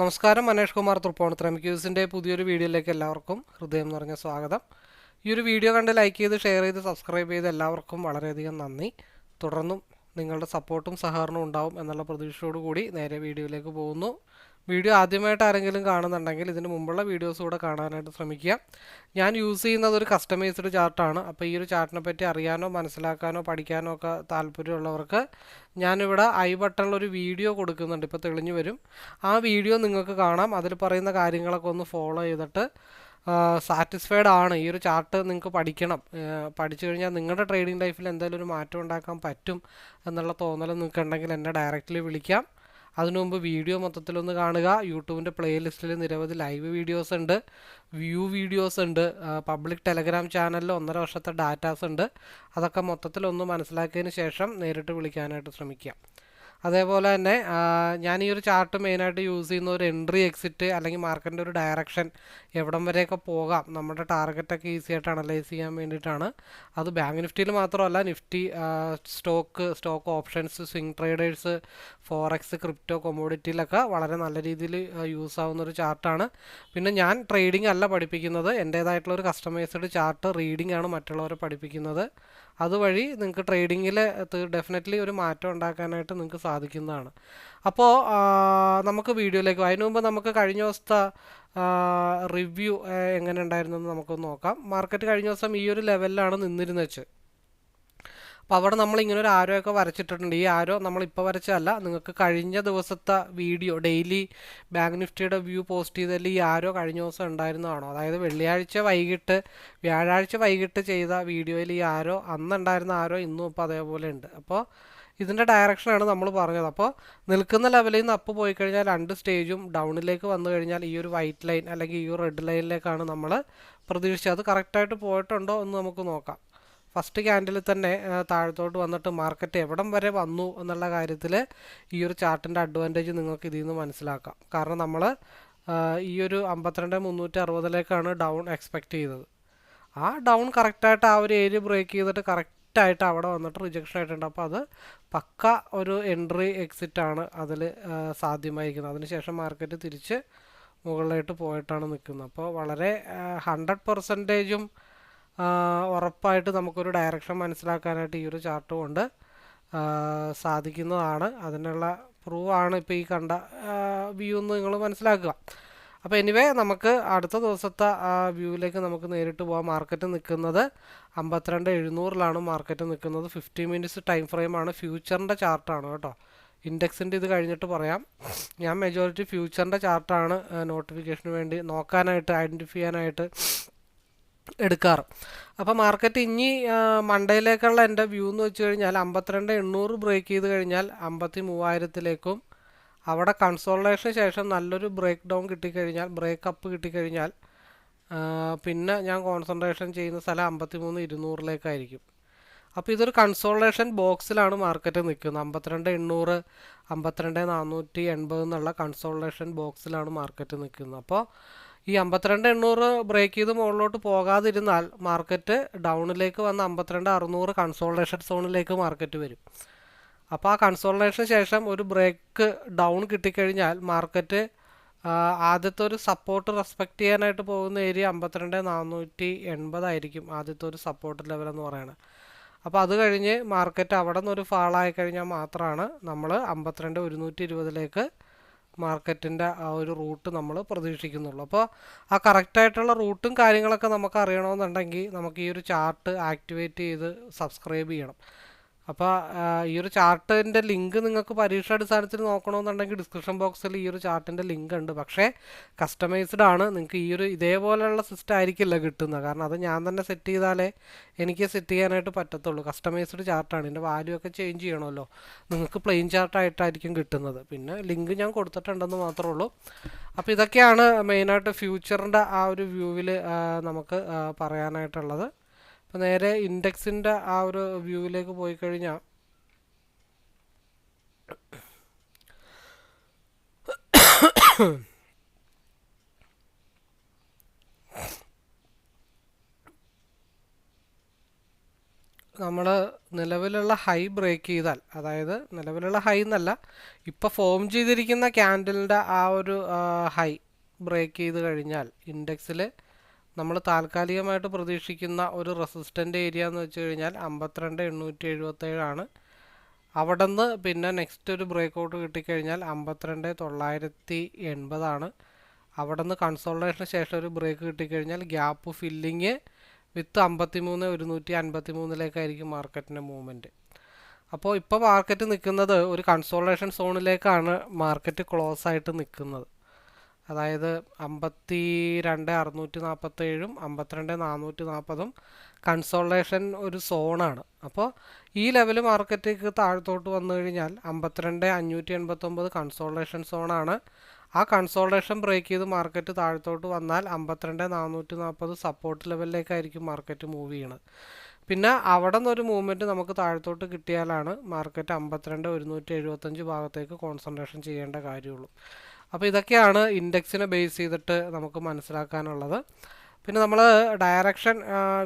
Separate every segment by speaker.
Speaker 1: നമസ്കാരം മനേഷ് കുമാർ തൃപ്പോണത്ര ക്യൂസിന്റെ പുതിയൊരു വീഡിയോയിലേക്ക് എല്ലാവർക്കും ഹൃദയം നിറഞ്ഞ സ്വാഗതം. ഈ ഒരു വീഡിയോ കണ്ട് ലൈക്ക് ചെയ്ത് ഷെയർ ചെയ്ത് സബ്സ്ക്രൈബ് ചെയ്ത് എല്ലാവർക്കും വളരെയധികം നന്ദി. തുടർന്നും നിങ്ങളുടെ സപ്പോർട്ടും സഹകരണവും ഉണ്ടാവും എന്നുള്ള പ്രതീക്ഷയോടുകൂടി നേരെ വീഡിയോയിലേക്ക് പോകുന്നു. വീഡിയോ ആദ്യമായിട്ട് ആരെങ്കിലും കാണുന്നുണ്ടെങ്കിൽ ഇതിന് മുമ്പുള്ള വീഡിയോസ് കൂടെ കാണാനായിട്ട് ശ്രമിക്കുക. ഞാൻ യൂസ് ചെയ്യുന്നത് ഒരു കസ്റ്റമൈസ്ഡ് ചാർട്ടാണ് അപ്പോൾ ഈ ഒരു ചാർട്ടിനെ പറ്റി അറിയാനോ മനസ്സിലാക്കാനോ പഠിക്കാനോ ഒക്കെ താല്പര്യമുള്ളവർക്ക് ഞാനിവിടെ ഐ ബട്ടണിൽ ഒരു വീഡിയോ കൊടുക്കുന്നുണ്ട്. ഇപ്പോൾ തെളിഞ്ഞു വരും. ആ വീഡിയോ നിങ്ങൾക്ക് കാണാം. അതിൽ പറയുന്ന കാര്യങ്ങളൊക്കെ ഒന്ന് ഫോളോ ചെയ്തിട്ട് സാറ്റിസ്ഫൈഡ് ആണ്. ഈ ഒരു ചാർട്ട് നിങ്ങൾക്ക് പഠിക്കണം. പഠിച്ചു കഴിഞ്ഞാൽ നിങ്ങളുടെ ട്രേഡിംഗ് ലൈഫിൽ എന്തെങ്കിലും ഒരു മാറ്റം ഉണ്ടാക്കാൻ പറ്റും എന്നുള്ള തോന്നൽ നിങ്ങൾക്ക് ഉണ്ടെങ്കിൽ എന്നെ ഡയറക്റ്റ്ലി വിളിക്കാം. അതിനു മുമ്പ് വീഡിയോ മൊത്തത്തിലൊന്ന് കാണുക. യൂട്യൂബിന്റെ പ്ലേലിസ്റ്റിൽ നിരവധി ലൈവ് വീഡിയോസ് ഉണ്ട്. വ്യൂ വീഡിയോസ് ഉണ്ട്. പബ്ലിക് ടെലഗ്രാം ചാനലിൽ ഒന്നര വർഷത്തെ ഡാറ്റാസ് ഉണ്ട്. അതൊക്കെ മൊത്തത്തിലൊന്ന് മനസ്സിലാക്കിയതിന് ശേഷം നേരിട്ട് വിളിക്കാനായിട്ട് ശ്രമിക്കുക അതേപോലെ തന്നെ ഞാൻ ഈ ഒരു ചാർട്ട് മെയിനായിട്ട് യൂസ് ചെയ്യുന്ന ഒരു എൻട്രി എക്സിറ്റ് അല്ലെങ്കിൽ മാർക്കറ്റിന്റെ ഒരു ഡയറക്ഷൻ എവിടം വരെയൊക്കെ പോകാം. നമ്മുടെ ടാർഗറ്റൊക്കെ ഈസി ആയിട്ട് അനലൈസ് ചെയ്യാൻ വേണ്ടിയിട്ടാണ്. അത് ബാങ്ക് നിഫ്റ്റിയിൽ മാത്രമല്ല Nifty stock stock options swing traders forex crypto കൊമോഡിറ്റിയിലൊക്കെ വളരെ നല്ല രീതിയിൽ യൂസ് ആവുന്ന ഒരു ചാർട്ടാണ് പിന്നെ ഞാൻ ട്രേഡിംഗ് അല്ല പഠിപ്പിക്കുന്നത്. എന്റേതായിട്ടുള്ള ഒരു കസ്റ്റമൈസ്ഡ് ചാർട്ട് റീഡിംഗ് ആണ് മറ്റുള്ളവരെ പഠിപ്പിക്കുന്നത്. അതുവഴി നിങ്ങൾക്ക് ട്രേഡിങ്ങിൽ ഡെഫിനറ്റ്ലി ഒരു മാറ്റം ഉണ്ടാക്കാനായിട്ട് നിങ്ങൾക്ക് സാധിക്കുന്നതാണ്. അപ്പോൾ നമുക്ക് വീഡിയോയിലേക്ക് അതിനു മുമ്പ് നമുക്ക് കഴിഞ്ഞ ദിവസത്തെ റിവ്യൂ എങ്ങനെ ഉണ്ടായിരുന്നു എന്ന് നമുക്കൊന്ന് നോക്കാം. മാർക്കറ്റ് കഴിഞ്ഞ ദിവസം ഈ ഒരു ലെവലിലാണ് നിന്നിരുന്നത് അപ്പോൾ അവിടെ നമ്മൾ ഇങ്ങനെ ഒരു ആരോ ഒക്കെ വരച്ചിട്ടുണ്ട് ഈ ആരോ നമ്മൾ ഇപ്പോൾ വരച്ചതല്ല നിങ്ങൾക്ക് കഴിഞ്ഞ ദിവസത്തെ വീഡിയോ ഡെയിലി ബാങ്ക് നിഫ്റ്റിയുടെ വ്യൂ പോസ്റ്റ് ചെയ്തതിൽ ഈ ആരോ കഴിഞ്ഞ ദിവസം ഉണ്ടായിരുന്നതാണോ? അതായത് വെള്ളിയാഴ്ച വൈകിട്ട് വ്യാഴാഴ്ച വൈകിട്ട് ചെയ്ത വീഡിയോയിൽ ഈ ആരോ അന്നുണ്ടായിരുന്ന ആരോ ഇന്നും ഇപ്പോൾ അതേപോലെ ഉണ്ട്. അപ്പോൾ ഇതിന്റെ ഡയറക്ഷനാണ് നമ്മൾ പറഞ്ഞത്. അപ്പോൾ നിൽക്കുന്ന ലെവലിൽ നിന്ന് അപ്പ് പോയി കഴിഞ്ഞാൽ രണ്ട് സ്റ്റേജും ഡൗണിലേക്ക് വന്നു കഴിഞ്ഞാൽ ഈ ഒരു വൈറ്റ് ലൈൻ അല്ലെങ്കിൽ ഈ ഒരു റെഡ് ലൈനിലേക്കാണ് നമ്മൾ പ്രതീക്ഷിച്ചത്. അത് കറക്റ്റായിട്ട് പോയിട്ടുണ്ടോ എന്ന് നമുക്ക് നോക്കാം. ഫസ്റ്റ് ക്യാൻഡിൽ തന്നെ താഴത്തോട്ട് വന്നിട്ട് മാർക്കറ്റ് എവിടം വരെ വന്നു എന്നുള്ള കാര്യത്തിൽ ഈ ഒരു ചാർട്ടിന്റെ അഡ്വാന്റേജ് നിങ്ങൾക്ക് ഇതിൽ നിന്ന് മനസ്സിലാക്കാം. കാരണം നമ്മൾ ഈ ഒരു അമ്പത്തിരണ്ട് മുന്നൂറ്റി അറുപതിലേക്കാണ് ഡൗൺ എക്സ്പെക്റ്റ് ചെയ്തത്. ആ ഡൗൺ കറക്റ്റായിട്ട് ആ ഒരു ഏരിയ ബ്രേക്ക് ചെയ്തിട്ട് കറക്റ്റായിട്ട് അവിടെ വന്നിട്ട് റിജക്ഷൻ ആയിട്ടുണ്ട്. അപ്പോൾ അത് പക്ക ഒരു എൻട്രി എക്സിറ്റ് ആണ് അതിൽ സാധ്യമായിരിക്കുന്നത്. അതിനുശേഷം മാർക്കറ്റ് തിരിച്ച് മുകളിലായിട്ട് പോയിട്ടാണ് നിൽക്കുന്നത്. അപ്പോൾ വളരെ ഹൺഡ്രഡ് പെർസെന്റേജും ഉറപ്പായിട്ട് നമുക്കൊരു ഡയറക്ഷൻ മനസ്സിലാക്കാനായിട്ട് ഈ ഒരു ചാർട്ട് കൊണ്ട് സാധിക്കുന്നതാണ്. അതിനുള്ള പ്രൂവാണ് ഇപ്പോൾ ഈ കണ്ട വ്യൂ എന്ന് നിങ്ങൾ മനസ്സിലാക്കുക. അപ്പോൾ എനിവേ നമുക്ക് അടുത്ത ദിവസത്തെ വ്യൂവിലേക്ക് നമുക്ക് നേരിട്ട് പോകാം മാർക്കറ്റ് നിൽക്കുന്നത് അമ്പത്തിരണ്ട് എഴുന്നൂറിലാണ് മാർക്കറ്റ് നിൽക്കുന്നത്. ഫിഫ്റ്റി മിനിറ്റ്സ് ടൈം ഫ്രെയിമാണ് ഫ്യൂച്ചറിന്റെ ചാർട്ടാണ് കേട്ടോ. ഇൻഡെക്സിന്റെ ഇത് കഴിഞ്ഞിട്ട് പറയാം. ഞാൻ മെജോറിറ്റി ഫ്യൂച്ചറിന്റെ ചാർട്ടാണ് നോട്ടിഫിക്കേഷന് വേണ്ടി നോക്കാനായിട്ട് ഐഡന്റിഫൈ ചെയ്യാനായിട്ട് എടുക്കാറ്. അപ്പോൾ മാർക്കറ്റ് ഇനി മണ്ടയിലേക്കുള്ള എന്റെ വ്യൂ എന്ന് വെച്ച് കഴിഞ്ഞാൽ അമ്പത്തിരണ്ട് എണ്ണൂറ് ബ്രേക്ക് ചെയ്ത് കഴിഞ്ഞാൽ അമ്പത്തി മൂവായിരത്തിലേക്കും അവിടെ കൺസോൾട്ടേഷന് ശേഷം നല്ലൊരു ബ്രേക്ക് ഡൗൺ കിട്ടിക്കഴിഞ്ഞാൽ ബ്രേക്ക് അപ്പ് കിട്ടിക്കഴിഞ്ഞാൽ പിന്നെ ഞാൻ കോൺസെൻട്രേഷൻ ചെയ്യുന്ന സ്ഥലം അമ്പത്തി മൂന്ന് ഇരുന്നൂറിലേക്കായിരിക്കും. അപ്പോൾ ഇതൊരു കൺസോൾട്ടേഷൻ ബോക്സിലാണ് മാർക്കറ്റ് നിൽക്കുന്നത്. അമ്പത്തിരണ്ട് എണ്ണൂറ് അമ്പത്തിരണ്ട് നാനൂറ്റി എൺപത് എന്നുള്ള കൺസോൾട്ടേഷൻ ബോക്സിലാണ് മാർക്കറ്റ് നിൽക്കുന്നത്. അപ്പോൾ ഈ അമ്പത്തിരണ്ട് എണ്ണൂറ് ബ്രേക്ക് ചെയ്ത് മുകളിലോട്ട് പോകാതിരുന്നാൽ മാർക്കറ്റ് ഡൗണിലേക്ക് വന്ന് അമ്പത്തിരണ്ട് അറുന്നൂറ് കൺസോൾട്ടേഷൻ സോണിലേക്ക് മാർക്കറ്റ് വരും. അപ്പോൾ ആ കൺസോൾട്ടേഷന് ശേഷം ഒരു ബ്രേക്ക് ഡൗൺ കിട്ടിക്കഴിഞ്ഞാൽ മാർക്കറ്റ് ആദ്യത്തെ ഒരു സപ്പോർട്ട് റെസ്പെക്റ്റ് ചെയ്യാനായിട്ട് പോകുന്ന ഏരിയ അമ്പത്തിരണ്ട് നാനൂറ്റി എൺപതായിരിക്കും ആദ്യത്തെ ഒരു സപ്പോർട്ട് ലെവൽ എന്ന് പറയുന്നത് അപ്പോൾ അത് കഴിഞ്ഞ് മാർക്കറ്റ് അവിടെ നിന്ന് ഒരു ഫാളായി കഴിഞ്ഞാൽ മാത്രമാണ് നമ്മൾ അമ്പത്തിരണ്ട് ഒരുന്നൂറ്റി ഇരുപതിലേക്ക് മാർക്കറ്റിന്റെ ആ ഒരു റൂട്ട് നമ്മൾ പ്രതീക്ഷിക്കുന്നുള്ളൂ. അപ്പോൾ ആ കറക്റ്റായിട്ടുള്ള റൂട്ടും കാര്യങ്ങളൊക്കെ നമുക്ക് അറിയണമെന്നുണ്ടെങ്കിൽ നമുക്ക് ഈ ഒരു ചാർട്ട് ആക്ടിവേറ്റ് ചെയ്ത് സബ്സ്ക്രൈബ് ചെയ്യണം. അപ്പോൾ ഈ ഒരു ചാർട്ടിന്റെ ലിങ്ക് നിങ്ങൾക്ക് പരീക്ഷ അടിസ്ഥാനത്തിൽ നോക്കണമെന്നുണ്ടെങ്കിൽ ഡിസ്ക്രിപ്ഷൻ ബോക്സിൽ ഈ ഒരു ചാർട്ടിന്റെ ലിങ്ക് ഉണ്ട്. പക്ഷേ കസ്റ്റമൈസ്ഡ് ആണ്. നിങ്ങൾക്ക് ഈ ഒരു ഇതേപോലെയുള്ള സിസ്റ്റം ആയിരിക്കില്ല കിട്ടുന്നത്. കാരണം അത് ഞാൻ തന്നെ സെറ്റ് ചെയ്താലേ എനിക്ക് സെറ്റ് ചെയ്യാനായിട്ട് പറ്റത്തുള്ളൂ. കസ്റ്റമൈസ്ഡ് ചാർട്ടാണ്. ഇതിന്റെ വാല്യൂ ഒക്കെ ചേഞ്ച് ചെയ്യണമല്ലോ. നിങ്ങൾക്ക് പ്ലെയിൻ ചാർട്ടായിട്ടായിരിക്കും കിട്ടുന്നത്. പിന്നെ ലിങ്ക് ഞാൻ കൊടുത്തിട്ടുണ്ടെന്ന് മാത്രമേ ഉള്ളൂ. അപ്പോൾ ഇതൊക്കെയാണ് മെയിനായിട്ട് ഫ്യൂച്ചറിന്റെ ആ ഒരു വ്യൂവിൽ നമുക്ക് പറയാനായിട്ടുള്ളത്. അപ്പോൾ നേരെ ഇൻഡെക്സിന്റെ ആ ഒരു വ്യൂവിലേക്ക് പോയി കഴിഞ്ഞാൽ നമ്മൾ നിലവിലുള്ള ഹൈ ബ്രേക്ക് ചെയ്താൽ അതായത് നിലവിലുള്ള ഹൈ എന്നല്ല ഇപ്പോൾ ഫോം ചെയ്തിരിക്കുന്ന ക്യാൻഡലിന്റെ ആ ഒരു ഹൈ ബ്രേക്ക് ചെയ്ത് കഴിഞ്ഞാൽ ഇൻഡെക്സിൽ നമ്മൾ താൽക്കാലികമായിട്ട് പ്രതീക്ഷിക്കുന്ന ഒരു റെസിസ്റ്റന്റ് ഏരിയ എന്ന് വെച്ച് കഴിഞ്ഞാൽ അമ്പത്തിരണ്ട് എണ്ണൂറ്റി എഴുപത്തേഴാണ്. അവിടെ നിന്ന് പിന്നെ നെക്സ്റ്റ് ഒരു ബ്രേക്ക് ഔട്ട് കിട്ടിക്കഴിഞ്ഞാൽ അമ്പത്തിരണ്ട് തൊള്ളായിരത്തി എൺപതാണ്. അവിടെ നിന്ന് കൺസോൾട്ടേഷന് ശേഷം ഒരു ബ്രേക്ക് കിട്ടിക്കഴിഞ്ഞാൽ ഗ്യാപ്പ് ഫില്ലിങ് വിത്ത് അമ്പത്തി മൂന്ന് ഒരുന്നൂറ്റി അൻപത്തി മൂന്നിലേക്കായിരിക്കും മാർക്കറ്റിന്റെ മൂവ്മെന്റ്. അപ്പോൾ ഇപ്പോൾ മാർക്കറ്റ് നിൽക്കുന്നത് ഒരു കൺസോൾട്ടേഷൻ സോണിലേക്കാണ് മാർക്കറ്റ് ക്ലോസ് ആയിട്ട് നിൽക്കുന്നത്. അതായത് അമ്പത്തി രണ്ട് അറുന്നൂറ്റി നാൽപ്പത്തേഴും അമ്പത്തിരണ്ട് നാനൂറ്റി നാൽപ്പതും കൺസോൾട്ടേഷൻ ഒരു സോണാണ് അപ്പോൾ ഈ ലെവൽ മാർക്കറ്റിലേക്ക് താഴത്തോട്ട് വന്നു കഴിഞ്ഞാൽ അമ്പത്തിരണ്ട് അഞ്ഞൂറ്റി എൺപത്തൊമ്പത് കൺസോൾട്ടേഷൻ സോണാണ് ആ കൺസോൾട്ടേഷൻ ബ്രേക്ക് ചെയ്ത് മാർക്കറ്റ് താഴത്തോട്ട് വന്നാൽ അമ്പത്തിരണ്ട് നാനൂറ്റി നാൽപ്പത് സപ്പോർട്ട് ലെവലിലേക്കായിരിക്കും മാർക്കറ്റ് മൂവ് ചെയ്യണത്. പിന്നെ അവിടെ നിന്നൊരു മൂവ്മെന്റ് നമുക്ക് താഴത്തോട്ട് കിട്ടിയാലാണ് മാർക്കറ്റ് അമ്പത്തിരണ്ട് ഒരുന്നൂറ്റി എഴുപത്തഞ്ച് ഭാഗത്തേക്ക് കോൺസെൻട്രേഷൻ ചെയ്യേണ്ട കാര്യമുള്ളൂ. അപ്പോൾ ഇതൊക്കെയാണ് ഇൻഡെക്സിനെ ബേസ് ചെയ്തിട്ട് നമുക്ക് മനസ്സിലാക്കാനുള്ളത്. പിന്നെ നമ്മൾ ഡയറക്ഷൻ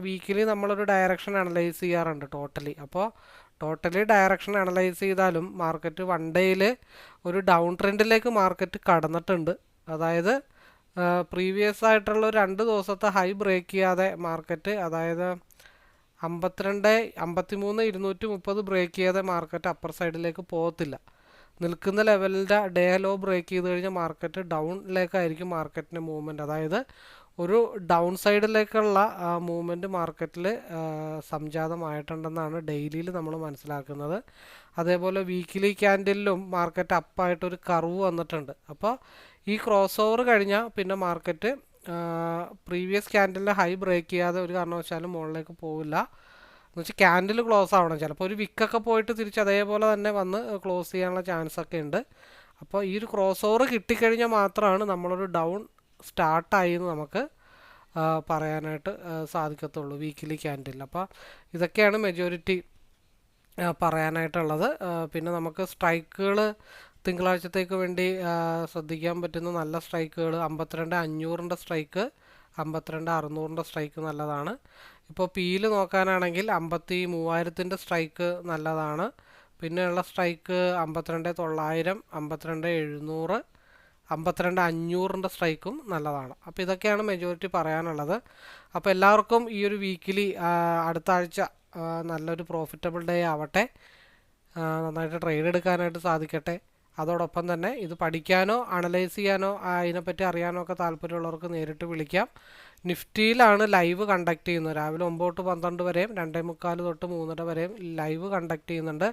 Speaker 1: വീക്കിലി നമ്മളൊരു ഡയറക്ഷൻ അനലൈസ് ചെയ്യാറുണ്ട് ടോട്ടലി അപ്പോൾ ടോട്ടലി ഡയറക്ഷൻ അനലൈസ് ചെയ്താലും മാർക്കറ്റ് വൺ ഡേയിൽ ഒരു ഡൗൺ ട്രെൻഡിലേക്ക് മാർക്കറ്റ് കടന്നിട്ടുണ്ട്. അതായത് പ്രീവിയസ് ആയിട്ടുള്ള രണ്ട് ദിവസത്തെ ഹൈ ബ്രേക്ക് ചെയ്യാതെ മാർക്കറ്റ് അതായത് അമ്പത്തിരണ്ട് അമ്പത്തിമൂന്ന് ഇരുന്നൂറ്റി മുപ്പത് ബ്രേക്ക് ചെയ്യാതെ മാർക്കറ്റ് അപ്പർ സൈഡിലേക്ക് പോകത്തില്ല. നിൽക്കുന്ന ലെവലിന്റെ ഡേ ലോ ബ്രേക്ക് ചെയ്ത് കഴിഞ്ഞാൽ മാർക്കറ്റ് ഡൗണിലേക്കായിരിക്കും മാർക്കറ്റിന്റെ മൂവ്മെന്റ് അതായത് ഒരു ഡൗൺ സൈഡിലേക്കുള്ള മൂവ്മെന്റ് മാർക്കറ്റിൽ സംജാതമായിട്ടുണ്ടെന്നാണ് ഡെയിലിയിൽ നമ്മൾ മനസ്സിലാക്കുന്നത്. അതേപോലെ വീക്കിലി ക്യാൻഡിലും മാർക്കറ്റ് അപ്പായിട്ടൊരു കർവ് വന്നിട്ടുണ്ട്. അപ്പോൾ ഈ ക്രോസ് ഓവർ കഴിഞ്ഞാൽ പിന്നെ മാർക്കറ്റ് പ്രീവിയസ് ക്യാൻഡിലിന്റെ ഹൈ ബ്രേക്ക് ചെയ്യാതെ ഒരു കാരണവശാലും മുകളിലേക്ക് പോവില്ല. എന്ന് വെച്ചാൽ ക്യാൻഡിൽ ക്ലോസ് ആവണം. ചിലപ്പോൾ ഒരു വിക്കൊക്കെ പോയിട്ട് തിരിച്ച് അതേപോലെ തന്നെ വന്ന് ക്ലോസ് ചെയ്യാനുള്ള ചാൻസ് ഒക്കെ ഉണ്ട്. അപ്പോൾ ഈ ഒരു ക്രോസ് ഓവർ കിട്ടിക്കഴിഞ്ഞാൽ മാത്രമാണ് നമ്മളൊരു ഡൗൺ സ്റ്റാർട്ടായി എന്ന് നമുക്ക് പറയാനായിട്ട് സാധിക്കത്തുള്ളൂ വീക്കിലി ക്യാൻഡിൽ അപ്പോൾ ഇതൊക്കെയാണ് മെജോറിറ്റി പറയാനായിട്ടുള്ളത്. പിന്നെ നമുക്ക് സ്ട്രൈക്കുകൾ തിങ്കളാഴ്ചത്തേക്ക് വേണ്ടി ശ്രദ്ധിക്കാൻ പറ്റുന്ന നല്ല സ്ട്രൈക്കുകൾ അമ്പത്തിരണ്ട് അഞ്ഞൂറിന്റെ സ്ട്രൈക്ക് അമ്പത്തിരണ്ട് അറുന്നൂറിന്റെ സ്ട്രൈക്ക് നല്ലതാണ്. ഇപ്പോൾ പിയിൽ നോക്കാനാണെങ്കിൽ അമ്പത്തി മൂവായിരത്തിന്റെ സ്ട്രൈക്ക് നല്ലതാണ്. പിന്നെയുള്ള സ്ട്രൈക്ക് അമ്പത്തിരണ്ട് തൊള്ളായിരം അമ്പത്തിരണ്ട് എഴുന്നൂറ് അമ്പത്തിരണ്ട് അഞ്ഞൂറിന്റെ സ്ട്രൈക്കും നല്ലതാണ്. അപ്പോൾ ഇതൊക്കെയാണ് മെജോറിറ്റി പറയാനുള്ളത്. അപ്പോൾ എല്ലാവർക്കും ഈ ഒരു വീക്കിലി അടുത്ത ആഴ്ച നല്ലൊരു പ്രോഫിറ്റബിൾ ഡേ ആവട്ടെ. നന്നായിട്ട് ട്രേഡ് എടുക്കാനായിട്ട് സാധിക്കട്ടെ. അതോടൊപ്പം തന്നെ ഇത് പഠിക്കാനോ അനലൈസ് ചെയ്യാനോ അതിനെപ്പറ്റി അറിയാനോ ഒക്കെ താല്പര്യമുള്ളവർക്ക് നേരിട്ട് വിളിക്കാം. നിഫ്റ്റിയിലാണ് ലൈവ് കണ്ടക്ട് ചെയ്യുന്നത്. രാവിലെ ഒമ്പത് തൊട്ട് പന്ത്രണ്ട് വരെയും രണ്ടേ മുക്കാൽ തൊട്ട് മൂന്നര വരെയും ലൈവ് കണ്ടക്ട് ചെയ്യുന്നുണ്ട്.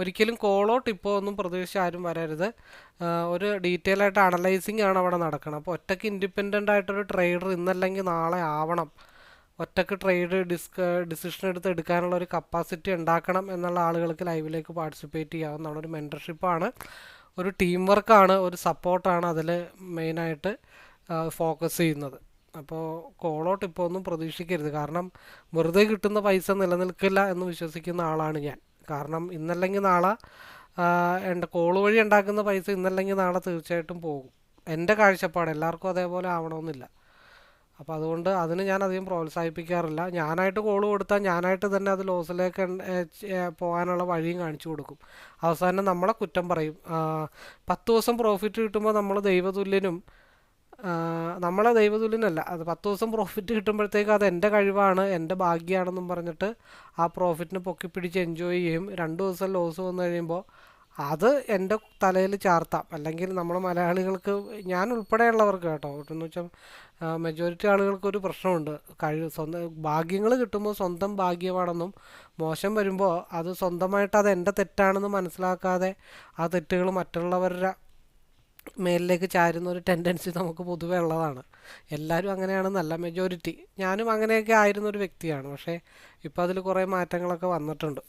Speaker 1: ഒരിക്കലും കോളോ ടിപ്പോ ഒന്നും പ്രതീക്ഷിച്ച് ആരും വരരുത്. ഒരു ഡീറ്റെയിൽ ആയിട്ട് അനലൈസിങ് ആണ് അവിടെ നടക്കുന്നത് അപ്പോൾ ഒറ്റയ്ക്ക് ഇൻഡിപെൻഡന്റ് ആയിട്ടൊരു ട്രേഡർ ഇന്നല്ലെങ്കിൽ നാളെ ആവണം. ഒറ്റയ്ക്ക് ട്രേഡ് ഡിസ്ക ഡിസിഷൻ എടുത്ത് എടുക്കാനുള്ള ഒരു കപ്പാസിറ്റി ഉണ്ടാക്കണം എന്നുള്ള ആളുകൾക്ക് ലൈവിലേക്ക് പാർട്ടിസിപ്പേറ്റ് ചെയ്യാവുന്നതാണ് ഒരു മെന്റർഷിപ്പാണ് ഒരു ടീം വർക്കാണ് ഒരു സപ്പോർട്ടാണ് അതിൽ മെയിനായിട്ട് ഫോക്കസ് ചെയ്യുന്നത്. അപ്പോൾ കോളോട്ട് ഇപ്പോൾ ഒന്നും പ്രതീക്ഷിക്കരുത്. കാരണം വെറുതെ കിട്ടുന്ന പൈസ നിലനിൽക്കില്ല എന്ന് വിശ്വസിക്കുന്ന ആളാണ് ഞാൻ. കാരണം ഇന്നല്ലെങ്കിൽ നാളെ എന്റെ കോൾ വഴി ഉണ്ടാക്കുന്ന പൈസ ഇന്നല്ലെങ്കിൽ നാളെ തീർച്ചയായിട്ടും പോകും. എന്റെ കാഴ്ചപ്പാട് എല്ലാവർക്കും അതേപോലെ ആവണമെന്നില്ല. അപ്പോൾ അതുകൊണ്ട് അതിന് ഞാൻ അധികം പ്രോത്സാഹിപ്പിക്കാറില്ല. ഞാനായിട്ട് കോൾ കൊടുത്താൽ ഞാനായിട്ട് തന്നെ അത് ലോസിലേക്ക് പോകാനുള്ള വഴിയും കാണിച്ചു കൊടുക്കും. അവസാനം നമ്മളെ കുറ്റം പറയും. പത്ത് ദിവസം പ്രോഫിറ്റ് കിട്ടുമ്പോൾ നമ്മൾ ദൈവതുല്യനും നമ്മളെ ദൈവതുല്യനല്ല അത് പത്ത് ദിവസം പ്രോഫിറ്റ് കിട്ടുമ്പോഴത്തേക്ക് അത് എന്റെ കഴിവാണ് എന്റെ ഭാഗ്യമാണെന്നും പറഞ്ഞിട്ട് ആ പ്രോഫിറ്റിനെ പൊക്കിപ്പിടിച്ച് എൻജോയ് ചെയ്യും. രണ്ട് ദിവസം ലോസ് വന്നു കഴിയുമ്പോൾ അത് എന്റെ തലയിൽ ചാർത്താം. അല്ലെങ്കിൽ നമ്മൾ മലയാളികൾക്ക് ഞാൻ ഉൾപ്പെടെയുള്ളവർക്ക് കേട്ടോ. എന്ന് വെച്ചാൽ മെജോറിറ്റി ആളുകൾക്ക് ഒരു പ്രശ്നമുണ്ട്. കഴിവ് സ്വന്തം ഭാഗ്യങ്ങൾ കിട്ടുമ്പോൾ സ്വന്തം ഭാഗ്യമാണെന്നും മോശം വരുമ്പോൾ അത് സ്വന്തമായിട്ട് അത് എന്റെ തെറ്റാണെന്ന് മനസ്സിലാക്കാതെ ആ തെറ്റുകൾ മറ്റുള്ളവരുടെ മേലിലേക്ക് ചാരുന്ന ഒരു ടെൻഡൻസി നമുക്ക് പൊതുവെ ഉള്ളതാണ്. എല്ലാവരും അങ്ങനെയാണെന്നല്ല മെജോറിറ്റി ഞാനും അങ്ങനെയൊക്കെ ആയിരുന്ന ഒരു വ്യക്തിയാണ്. പക്ഷേ ഇപ്പോൾ അതിൽ കുറേ മാറ്റങ്ങളൊക്കെ വന്നിട്ടുണ്ട്.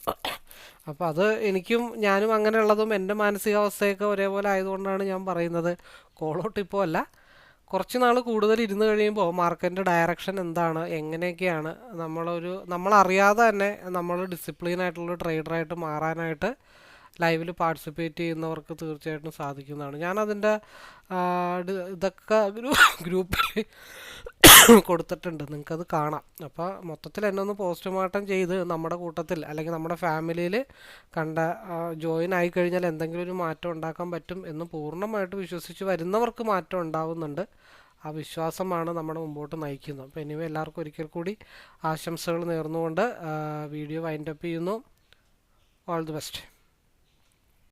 Speaker 1: അപ്പോൾ അത് എനിക്കും ഞാനും അങ്ങനെയുള്ളതും എന്റെ മാനസികാവസ്ഥയൊക്കെ ഒരേപോലെ ആയതുകൊണ്ടാണ് ഞാൻ പറയുന്നത്. കോളൗട്ട് ഇപ്പോൾ അല്ല. കുറച്ച് നാൾ കൂടുതൽ ഇരുന്ന് കഴിയുമ്പോൾ മാർക്കറ്റിന്റെ ഡയറക്ഷൻ എന്താണ് എങ്ങനെയൊക്കെയാണ് നമ്മളൊരു നമ്മളറിയാതെ തന്നെ നമ്മൾ ഡിസിപ്ലിൻ ആയിട്ടുള്ള ട്രേഡറായിട്ട് മാറാനായിട്ട് ലൈവിൽ പാർട്ടിസിപ്പേറ്റ് ചെയ്യുന്നവർക്ക് തീർച്ചയായിട്ടും സാധിക്കുന്നതാണ്. ഞാനതിന്റെ ഇതൊക്കെ ഗ്രൂപ്പിൽ കൊടുത്തിട്ടുണ്ട്. നിങ്ങൾക്കത് കാണാം. അപ്പോൾ മൊത്തത്തിൽ എന്നെ ഒന്ന് പോസ്റ്റ്മോർട്ടം ചെയ്ത് നമ്മുടെ കൂട്ടത്തിൽ അല്ലെങ്കിൽ നമ്മുടെ ഫാമിലിയിൽ കണ്ട ജോയിൻ ആയി കഴിഞ്ഞാൽ എന്തെങ്കിലും ഒരു മാറ്റം ഉണ്ടാക്കാൻ പറ്റും എന്ന് പൂർണമായിട്ട് വിശ്വസിച്ച് വരുന്നവർക്ക് മാറ്റം ഉണ്ടാവുന്നുണ്ട്. ആ വിശ്വാസമാണ് നമ്മുടെ മുമ്പോട്ട് നയിക്കുന്നത്. അപ്പോൾ എനിവേ എല്ലാവർക്കും ഒരിക്കൽ കൂടി ആശംസകൾ നേർന്നുകൊണ്ട് വീഡിയോ വൈൻഡപ്പ് ചെയ്യുന്നു. All the best